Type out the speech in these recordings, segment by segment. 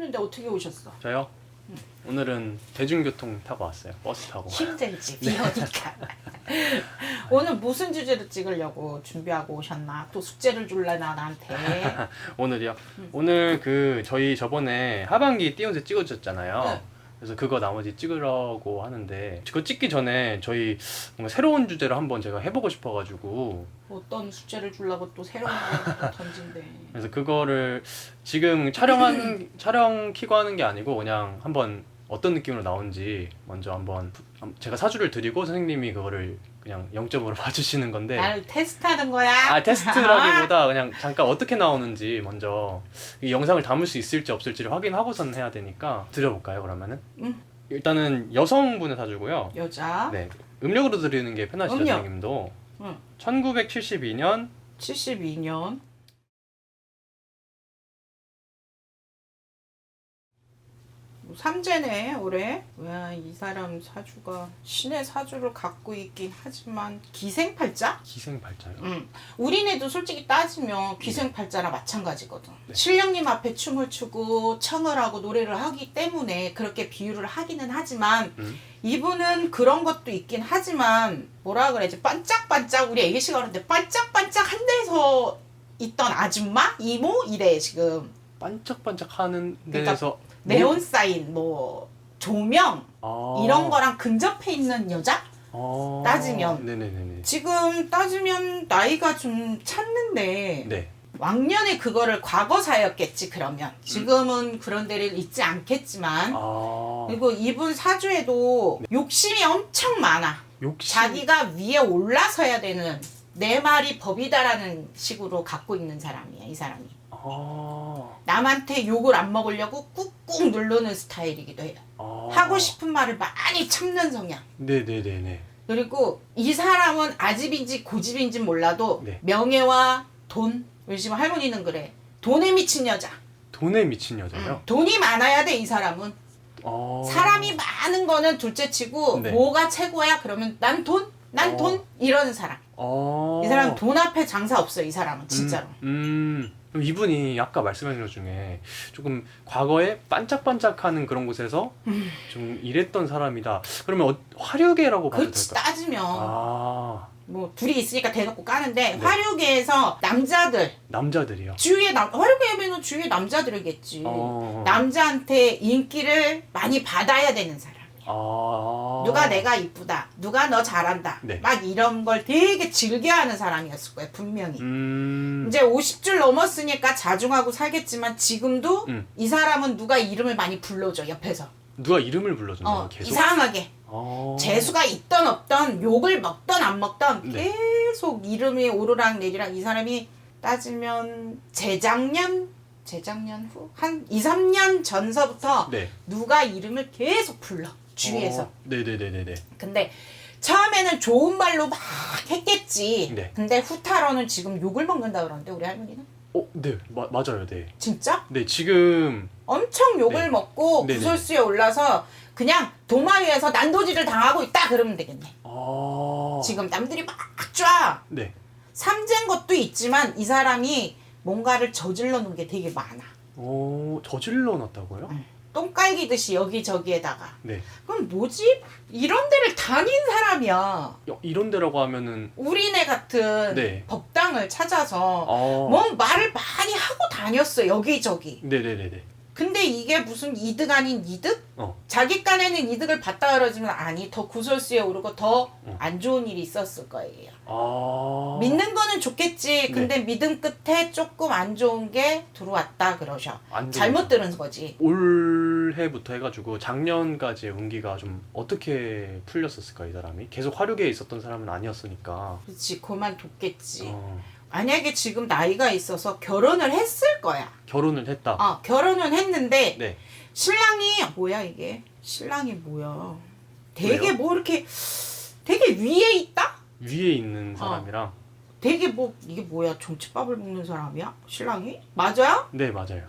없는데 어떻게 오셨어? 저요? 오늘은 대중교통 타고 왔어요. 버스 타고. 힘들지 비오니까. 오늘 무슨 주제로 찍으려고 준비하고 오셨나? 또 숙제를 줄라나 나한테. 오늘이요? 오늘 그 저희 저번에 하반기 띄운새 찍어줬잖아요. 네. 그래서 그거 나머지 찍으려고 하는데 그거 찍기 전에 저희 뭔가 새로운 주제로 한번 제가 해보고 싶어가지고 어떤 숙제를 주려고 또 새로운 걸 던진대. 그래서 그거를 지금 촬영한 촬영 키고 하는 게 아니고 그냥 한번 어떤 느낌으로 나온지 먼저 한번 제가 사주를 드리고 선생님이 그거를 그냥 0점으로 봐주시는 건데 나를 테스트하는 거야? 아 테스트라기보다 그냥 잠깐 어떻게 나오는지 먼저 이 영상을 담을 수 있을지 없을지를 확인하고선 해야 되니까 드려볼까요 그러면은? 응. 일단은 여성분의 사주고요. 여자 네 음력으로 드리는 게 편하시죠 음력. 선생님도. 응. 1972년 72년 삼재네 올해 왜이 사람 사주가 신의 사주를 갖고 있긴 하지만 기생팔자? 기생발자요. 응. 우리네도 솔직히 따지면 기생팔자나 마찬가지거든. 네. 신령님 앞에 춤을 추고 청을 하고 노래를 하기 때문에 그렇게 비유를 하기는 하지만 음. 이분은 그런 것도 있긴 하지만 뭐라 그래야지 반짝반짝 우리 애기씨가 그러는데 반짝반짝 한 데서 있던 아줌마 이모 이래 지금 반짝반짝 하는 그러니까 데에서 네온 사인 뭐 조명 아. 이런 거랑 근접해 있는 여자 아. 따지면. 네네네네. 지금 따지면 나이가 좀 찼는데 네. 왕년에 그거를 과거사였겠지 그러면 지금은 그런 데를 있지 않겠지만 아. 그리고 이분 사주에도 욕심이 엄청 많아 욕심. 자기가 위에 올라서야 되는 내 말이 법이다라는 식으로 갖고 있는 사람이야 이 사람이 아. 남한테 욕을 안 먹으려고 꾹 꾹 누르는 스타일이기도 해요 아. 하고 싶은 말을 많이 참는 성향 네네네네. 그리고 이 사람은 아집인지 고집인지 몰라도 네. 명예와 돈 요즘 할머니는 그래 돈에 미친 여자 돈에 미친 여자요. 응. 돈이 많아야 돼 이 사람은 아. 사람이 많은 거는 둘째 치고 네. 뭐가 최고야 그러면 난 돈 난 어. 돈 이러는 사람 아. 이 사람 돈 앞에 장사 없어 이 사람은 진짜로 음, 음. 그럼 이분이 아까 말씀하신 것 중에 조금 과거에 반짝반짝하는 그런 곳에서 좀 일했던 사람이다. 그러면 어, 화류계라고 봐도 그렇지 될까요? 따지면 아 뭐 둘이 있으니까 대놓고 까는데 네. 화류계에서 남자들 남자들이요. 주위에 남 화류계면 주위에 남자들이겠지 어. 남자한테 인기를 많이 받아야 되는 사람 아. 누가 내가 이쁘다 누가 너 잘한다 네. 막 이런 걸 되게 즐겨하는 사람이었을 거예요 분명히 음. 이제 50줄 넘었으니까 자중하고 살겠지만 지금도 음. 이 사람은 누가 이름을 많이 불러줘 옆에서 누가 이름을 불러준다고 어, 계속. 이상하게 아. 재수가 있던 없던 욕을 먹던 안 먹던 네. 계속 이름이 오르락 내리락 이 사람이 따지면 재작년 재작년 후 한 2, 3년 전서부터 네. 누가 이름을 계속 불러 주위에서 어, 네네네네네. 근데 처음에는 좋은 말로 막 했겠지 네. 근데 후타로는 지금 욕을 먹는다 그러는데 우리 할머니는 어, 네, 마, 맞아요, 네. 진짜 네, 지금 엄청 욕을 네. 먹고 네네. 구설수에 올라서 그냥 도마 위에서 난도질을 당하고 있다 그러면 되겠네 아. 지금 남들이 막 쫙 네. 삼재인 것도 있지만 이 사람이 뭔가를 저질러 놓은 게 되게 많아. 어, 저질러 놨다고요? 응. 똥 깔기듯이 여기저기에다가. 네. 그럼 뭐지? 이런 데를 다닌 사람이야. 어, 이런 데라고 하면은 우리네 같은 네. 법당을 찾아서 아. 뭔 말을 많이 하고 다녔어 여기저기. 네네네네. 근데 이게 무슨 이득 아닌 이득? 어. 자기 깐에는 이득을 봤다 그러지만 아니 더 구설수에 오르고 더안 어. 좋은 일이 있었을 거예요. 아. 믿는 거는 좋겠지. 네. 근데 믿음 끝에 조금 안 좋은 게 들어왔다 그러셔. 안 잘못 들은 거지. 올해부터 해가지고 작년까지의 운기가 좀 어떻게 풀렸었을까 이 사람이 계속 화류계에 있었던 사람은 아니었으니까. 그렇지. 그만 뒀겠지. 어, 만약에 지금 나이가 있어서 결혼을 했을 거야. 결혼을 했다. 어, 결혼은 했는데 네. 신랑이 뭐야 이게? 신랑이 뭐야? 되게 왜요? 뭐 이렇게 되게 위에 있다? 위에 있는 사람이랑. 되게 뭐 이게 뭐야? 정치밥을 먹는 사람이야? 신랑이? 맞아요? 네 맞아요.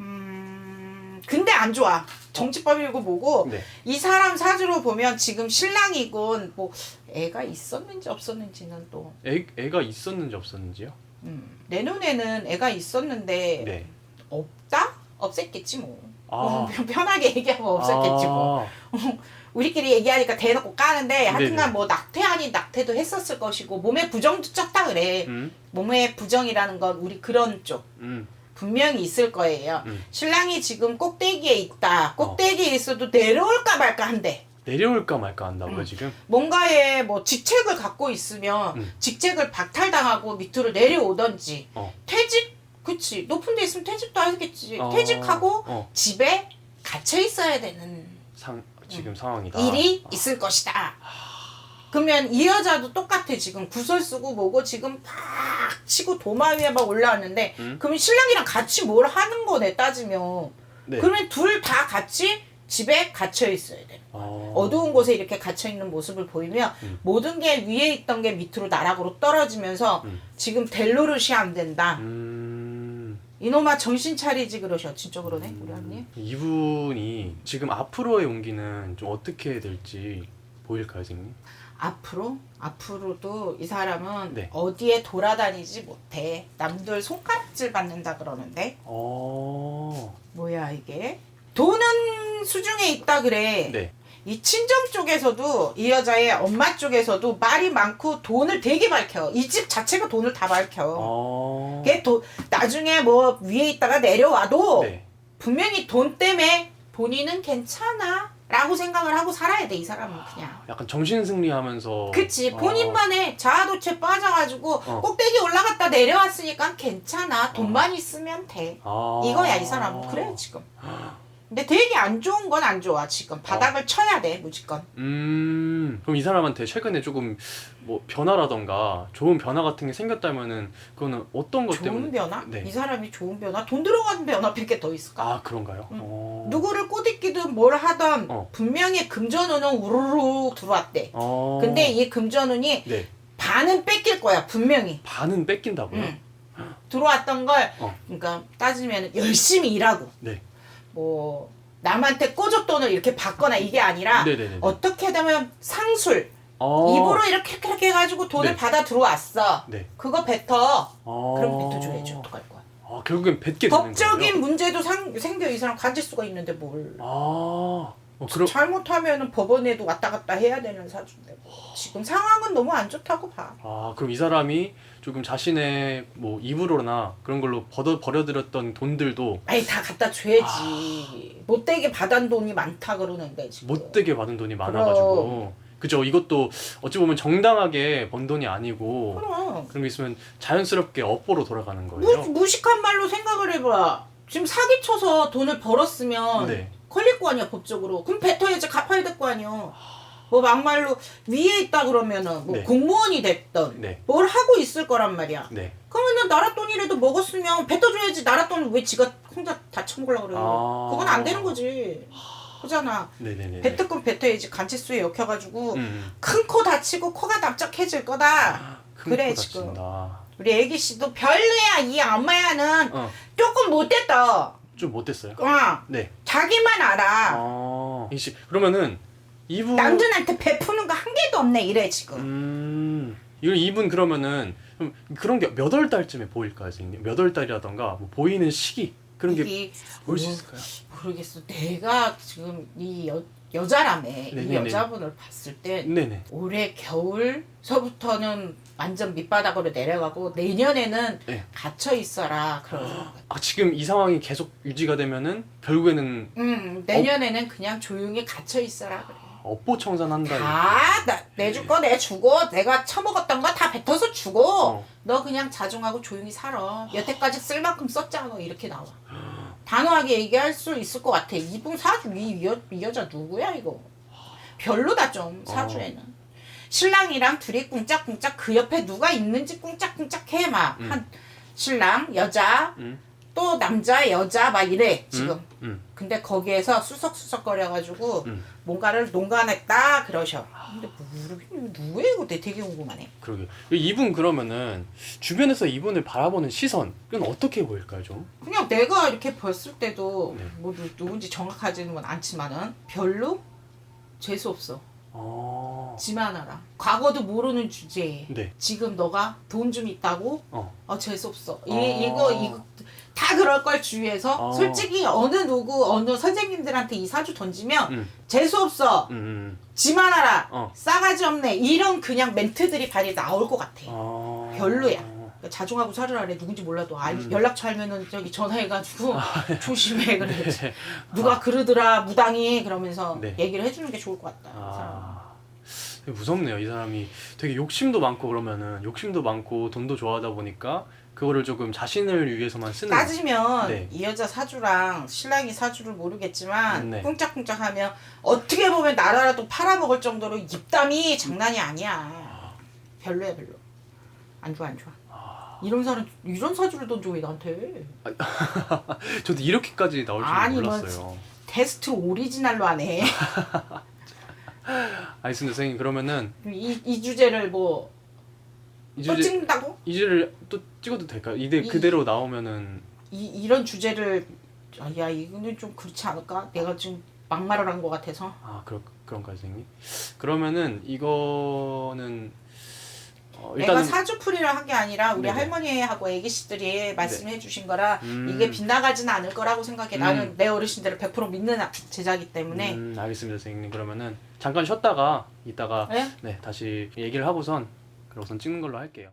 음. 근데 안 좋아. 정치밥이고 뭐고 네. 이 사람 사주로 보면 지금 신랑이군 뭐 애가 있었는지 없었는지는 또 애 애가 있었는지 없었는지요? 음, 내 눈에는 애가 있었는데 네. 없다? 없앴겠지 뭐. 아. 어, 편하게 얘기하면 없앴겠지 뭐. 아, 우리끼리 얘기하니까 대놓고 까는데 하여튼간 네네. 뭐 낙태 아닌 낙태도 했었을 것이고 몸에 부정도 쪘다 그래. 음, 몸에 부정이라는 건 우리 그런 쪽 음, 분명히 있을 거예요. 음. 신랑이 지금 꼭대기에 있다. 꼭대기에 있어도 내려올까 말까 한데 내려올까 말까 한다고요 음. 지금? 뭔가에 뭐 직책을 갖고 있으면 음. 직책을 박탈당하고 밑으로 내려오던지 어. 퇴직 그치 높은 데 있으면 퇴직도 하겠지 어, 퇴직하고 어, 집에 갇혀 있어야 되는 상 지금 상황이다. 일이 있을 것이다. 그러면 이 여자도 똑같아 지금 구설 쓰고 뭐고 지금 팍 치고 도마 위에 막 올라왔는데 음. 그러면 신랑이랑 같이 뭘 하는 거네 따지면 네. 그러면 둘 다 같이 집에 갇혀 있어야 돼. 어, 어두운 곳에 이렇게 갇혀 있는 모습을 보이면 음. 모든 게 위에 있던 게 밑으로 나락으로 떨어지면서 음. 지금 될 노릇이 안 된다. 음, 이놈아 정신 차리지 그러셔. 진짜 그러네 우리 언니. 이분이 지금 앞으로의 용기는 좀 어떻게 될지 보일까요, 선생님? 앞으로 앞으로도 이 사람은 네. 어디에 돌아다니지 못해. 남들 손가락질 받는다 그러는데 어, 뭐야 이게? 돈은 수중에 있다 그래. 네. 이 친정 쪽에서도 이 여자의 엄마 쪽에서도 말이 많고 돈을 되게 밝혀. 이 집 자체가 돈을 다 밝혀. 어, 걔 돈, 나중에 뭐 위에 있다가 내려와도 네. 분명히 돈 때문에 본인은 괜찮아. 라고 생각을 하고 살아야 돼, 이 사람은 그냥. 약간 정신 승리하면서. 그치. 어, 본인만의 자아도취에 빠져가지고 어. 꼭대기 올라갔다 내려왔으니까 괜찮아. 돈만 있으면 돼. 아, 이거야, 이 사람은. 그래, 지금. 근데 되게 안 좋은 건 안 좋아, 지금. 바닥을 쳐야 돼, 무조건. 음, 그럼 이 사람한테 최근에 조금 뭐 변화라던가 좋은 변화 같은 게 생겼다면은 그거는 어떤 것 좋은 때문에? 변화? 네. 이 사람이 좋은 변화? 돈 들어가는 변화 밖에 더 있을까? 아 그런가요? 음. 어. 누구를 꼬드기든 뭘 하던 어. 분명히 금전운은 우르르 들어왔대. 어. 근데 이 금전운이 네 반은 뺏길 거야 분명히. 반은 뺏긴다고요? 응. 들어왔던 걸 어. 그러니까 따지면 열심히 일하고 네. 뭐 남한테 꼬줬돈을 이렇게 받거나 이게 아니라 네네네. 어떻게 되면 상술 어. 입으로 이렇게 이렇게, 이렇게 해가지고 돈을 네. 받아 들어왔어. 네. 그거 뱉어. 어. 그럼 뱉어줘야지 어떡할 거야. 아 결국엔 뱉게 되는 거예요. 법적인 문제도 상, 생겨 이 사람 가질 수가 있는데 뭘. 아. 어, 그럼 잘못하면은 법원에도 왔다 갔다 해야 되는 사주인데 뭐. 지금 상황은 너무 안 좋다고 봐. 아 그럼 이 사람이 조금 자신의 뭐 입으로나 그런 걸로 버려 버려들였던 돈들도 아니 다 갖다 줘야지. 못되게 받은 돈이 많다 그러는데 지금. 못되게 받은 돈이 많아가지고 그죠 이것도 어찌 보면 정당하게 번 돈이 아니고 그럼 그런 게 있으면 자연스럽게 업보로 돌아가는 거예요. 무, 무식한 말로 생각을 해봐. 지금 사기쳐서 돈을 벌었으면 네. 걸릴 거 아니야 법적으로. 그럼 뱉어야지 갚아야 될 거 아니야. 뭐 막말로 위에 있다 그러면은 뭐 네. 공무원이 됐던 네. 뭘 하고 있을 거란 말이야. 네. 그러면은 나라 돈이라도 먹었으면 뱉어줘야지 나라 돈을 왜 지가 혼자 다 처먹으려고 그래. 아. 그건 안 되는 거지. 그잖아. 네네네. 뱉을 건 뱉어야지 간치수에 엮여가지고 음. 큰코 다치고 코가 납작해질 거다. 큰 그래, 코 지금. 우리 애기 씨도 별로야. 이 엄마야는 어, 조금 못됐다. 좀 못됐어요. 어, 네. 자기만 알아. 아, 이씨 그러면은 이분 남들한테 베푸는 거 한 개도 없네 이래 지금. 음, 이분 그러면은 좀 그런 게 몇 월 달쯤에 보일까요, 선생님? 몇 월 달이라던가 뭐 보이는 시기 그런 게 이게 보일 수 뭐, 있을까요? 모르겠어. 내가 지금 이 여, 여자라며 이 네네네. 여자분을 봤을 때 네네. 올해 겨울서부터는 완전 밑바닥으로 내려가고 내년에는 네. 갇혀 있어라 그러더라고요. 아 지금 이 상황이 계속 유지가 되면은 결국에는 음 내년에는 그냥 조용히 갇혀 있어라 그래. 업보 청산한다. 다 나, 내줄 거 내주고 내가 처먹었던 거 다 뱉어서 주고 어. 너 그냥 자중하고 조용히 살아. 여태까지 쓸 만큼 썼잖아 이렇게 나와. 단호하게 얘기할 수 있을 것 같아. 이분 사주 이, 이, 여, 이 여자 누구야 이거? 별로다 좀 사주에는. 신랑이랑 둘이 꿍짝꿍짝 그 옆에 누가 있는지 꿍짝꿍짝 해 막. 음. 한 신랑 여자 음. 또 남자 여자 막 이래 지금. 음. 근데 거기에서 수석수석거려가지고 음. 뭔가를 농간했다 그러셔. 근데 모르겠네. 누구야 이거 내 되게 궁금하네. 그러게. 이분 그러면은 주변에서 이분을 바라보는 시선 이건 어떻게 보일까요, 좀? 그냥 내가 이렇게 봤을 때도 네. 뭐 누, 누군지 정확하지는 않지만은 별로 재수 없어. 어. 지만 알아. 과거도 모르는 주제에 네. 지금 너가 돈 좀 있다고 어. 어 재수 없어. 이 어. 이거 이거 다 그럴 걸 주위에서 어. 솔직히 어느 누구 어느 선생님들한테 이 사주 던지면 음. 재수 없어. 음. 음. 지만 알아. 어. 싸가지 없네. 이런 그냥 멘트들이 많이 나올 것 같아. 어. 별로야. 그러니까 자중하고 살으라래 누군지 몰라도 아 음. 연락처 알면은 저기 전화해가지고 조심해 그래 네. 누가 그러더라 무당이 그러면서 네. 얘기를 해주는 게 좋을 것 같다. 아. 무섭네요. 이 사람이 되게 욕심도 많고 그러면은 욕심도 많고 돈도 좋아하다 보니까 그거를 조금 자신을 위해서만 쓰는 따지면 네. 이 여자 사주랑 신랑이 사주를 모르겠지만 네. 꿍짝꿍짝하면 어떻게 보면 나라라도 팔아먹을 정도로 입담이 장난이 아니야 별로야 별로 안 좋아 안 좋아 이런 사람 이런 사주를 던져 왜 나한테 저도 이렇게까지 나올 줄 아니, 뭐 몰랐어요. 테스트 오리지널로 하네 알겠습니다, 선생님. 그러면은 이, 이 주제를 뭐 이 또 주제 찍는다고? 이 주제를 또 찍어도 될까요? 이대 이- 그대로 나오면은 이, 이런 주제를 아, 야 이거는 좀 그렇지 않을까? 내가 지금 막말을 한 것 같아서 아 그런 그런가요, 선생님? 그러면은 이거는 어, 내가 일단은 사주풀이를 한 게 아니라 우리 네네. 할머니하고 애기씨들이 말씀해 주신 거라 음. 이게 빗나가지는 않을 거라고 생각해 음. 나는 내 어르신들을 100% 믿는 제자기 때문에 음, 알겠습니다, 선생님. 그러면은 잠깐 쉬었다가 이따가 네? 네 다시 얘기를 하고선 그러고선 찍는 걸로 할게요.